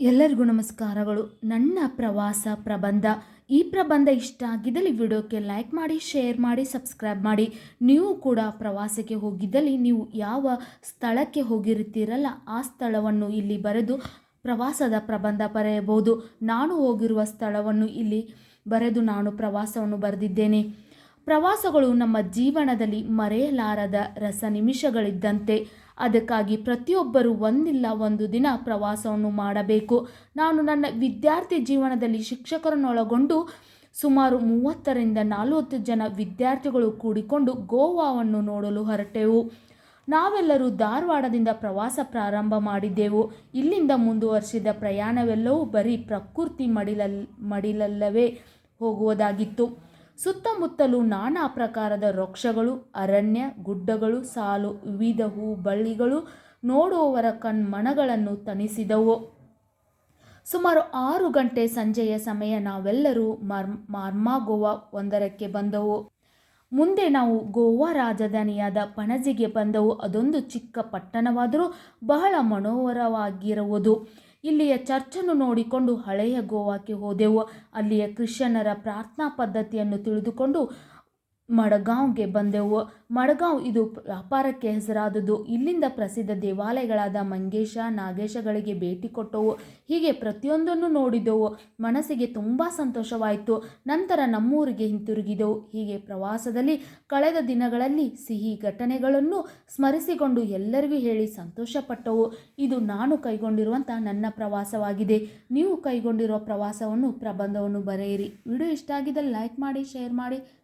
ಎಲ್ಲರಿಗೂ ನಮಸ್ಕಾರಗಳು. ನನ್ನ ಪ್ರವಾಸ ಪ್ರಬಂಧ. ಈ ಪ್ರಬಂಧ ಇಷ್ಟ ಆಗಿದ್ದಲ್ಲಿ ವಿಡಿಯೋಕ್ಕೆ ಲೈಕ್ ಮಾಡಿ, ಶೇರ್ ಮಾಡಿ, ಸಬ್ಸ್ಕ್ರೈಬ್ ಮಾಡಿ. ನೀವು ಕೂಡ ಪ್ರವಾಸಕ್ಕೆ ಹೋಗಿದ್ದಲ್ಲಿ ನೀವು ಯಾವ ಸ್ಥಳಕ್ಕೆ ಹೋಗಿರುತ್ತೀರಲ್ಲ ಆ ಸ್ಥಳವನ್ನು ಇಲ್ಲಿ ಬರೆದು ಪ್ರವಾಸದ ಪ್ರಬಂಧ ಬರೆಯಬಹುದು. ನಾನು ಹೋಗಿರುವ ಸ್ಥಳವನ್ನು ಇಲ್ಲಿ ಬರೆದು ನಾನು ಪ್ರವಾಸವನ್ನು ಬರೆದಿದ್ದೇನೆ. ಪ್ರವಾಸಗಳು ನಮ್ಮ ಜೀವನದಲ್ಲಿ ಮರೆಯಲಾರದ ರಸ ನಿಮಿಷಗಳಿದ್ದಂತೆ ಅದಕ್ಕಾಗಿ ಪ್ರತಿಯೊಬ್ಬರು ಒಂದಿಲ್ಲ ಒಂದು ದಿನ ಪ್ರವಾಸವನ್ನು ಮಾಡಬೇಕು. ನಾನು ನನ್ನ ವಿದ್ಯಾರ್ಥಿ ಜೀವನದಲ್ಲಿ ಶಿಕ್ಷಕರನ್ನೊಳಗೊಂಡು ಸುಮಾರು ಮೂವತ್ತರಿಂದ ನಲವತ್ತು ಜನ ವಿದ್ಯಾರ್ಥಿಗಳು ಕೂಡಿಕೊಂಡು ಗೋವಾವನ್ನು ನೋಡಲು ಹೊರಟೆವು. ನಾವೆಲ್ಲರೂ ಧಾರವಾಡದಿಂದ ಪ್ರವಾಸ ಪ್ರಾರಂಭ ಮಾಡಿದ್ದೆವು. ಇಲ್ಲಿಂದ ಮುಂದುವರಿಸಿದ ಪ್ರಯಾಣವೆಲ್ಲವೂ ಬರೀ ಪ್ರಕೃತಿ ಮಡಿಲಲ್, ಮಡಿಲಲ್ಲವೇ ಹೋಗುವುದಾಗಿತ್ತು. ಸುತ್ತಮುತ್ತಲೂ ನಾನಾ ಪ್ರಕಾರದ ವೃಕ್ಷಗಳು, ಅರಣ್ಯ, ಗುಡ್ಡಗಳು, ಸಾಲು, ವಿವಿಧ ಹೂ, ಬಳ್ಳಿಗಳು ನೋಡುವವರ ಕಣ್ಮನಗಳನ್ನು ತಣಿಸಿದವು. ಸುಮಾರು ಆರು ಗಂಟೆ ಸಂಜೆಯ ಸಮಯ ನಾವೆಲ್ಲರೂ ಮರ್ ಮಾರ್ಮಾ ಗೋವಾ ಒಂದರಕ್ಕೆ ಬಂದವು. ಮುಂದೆ ನಾವು ಗೋವಾ ರಾಜಧಾನಿಯಾದ ಪಣಜಿಗೆ ಬಂದವು. ಅದೊಂದು ಚಿಕ್ಕ ಪಟ್ಟಣವಾದರೂ ಬಹಳ ಮನೋಹರವಾಗಿರುವುದು. ಇಲ್ಲಿಯ ಚರ್ಚನ್ನು ನೋಡಿಕೊಂಡು ಹಳೆಯ ಗೋವಾಕ್ಕೆ ಹೋದೆವು. ಅಲ್ಲಿಯ ಕ್ರಿಶ್ಚಿಯನ್ನರ ಪ್ರಾರ್ಥನಾ ಪದ್ಧತಿಯನ್ನು ತಿಳಿದುಕೊಂಡು ಮಡಗಾಂವ್ಗೆ ಬಂದೆವು. ಮಡಗಾಂವ್ ಇದು ವ್ಯಾಪಾರಕ್ಕೆ ಹೆಸರಾದದ್ದು. ಇಲ್ಲಿಂದ ಪ್ರಸಿದ್ಧ ದೇವಾಲಯಗಳಾದ ಮಂಗೇಶ, ನಾಗೇಶಗಳಿಗೆ ಭೇಟಿ ಕೊಟ್ಟವು. ಹೀಗೆ ಪ್ರತಿಯೊಂದನ್ನು ನೋಡಿದೆವು. ಮನಸ್ಸಿಗೆ ತುಂಬ ಸಂತೋಷವಾಯಿತು. ನಂತರ ನಮ್ಮೂರಿಗೆ ಹಿಂತಿರುಗಿದೆವು. ಹೀಗೆ ಪ್ರವಾಸದಲ್ಲಿ ಕಳೆದ ದಿನಗಳಲ್ಲಿ ಸಿಹಿ ಘಟನೆಗಳನ್ನು ಸ್ಮರಿಸಿಕೊಂಡು ಎಲ್ಲರಿಗೂ ಹೇಳಿ ಸಂತೋಷಪಟ್ಟವು. ಇದು ನಾನು ಕೈಗೊಂಡಿರುವಂಥ ನನ್ನ ಪ್ರವಾಸವಾಗಿದೆ. ನೀವು ಕೈಗೊಂಡಿರುವ ಪ್ರವಾಸವನ್ನು, ಪ್ರಬಂಧವನ್ನು ಬರೆಯಿರಿ. ವಿಡಿಯೋ ಇಷ್ಟ ಆಗಿದ್ದಲ್ಲಿ ಲೈಕ್ ಮಾಡಿ, ಶೇರ್ ಮಾಡಿ.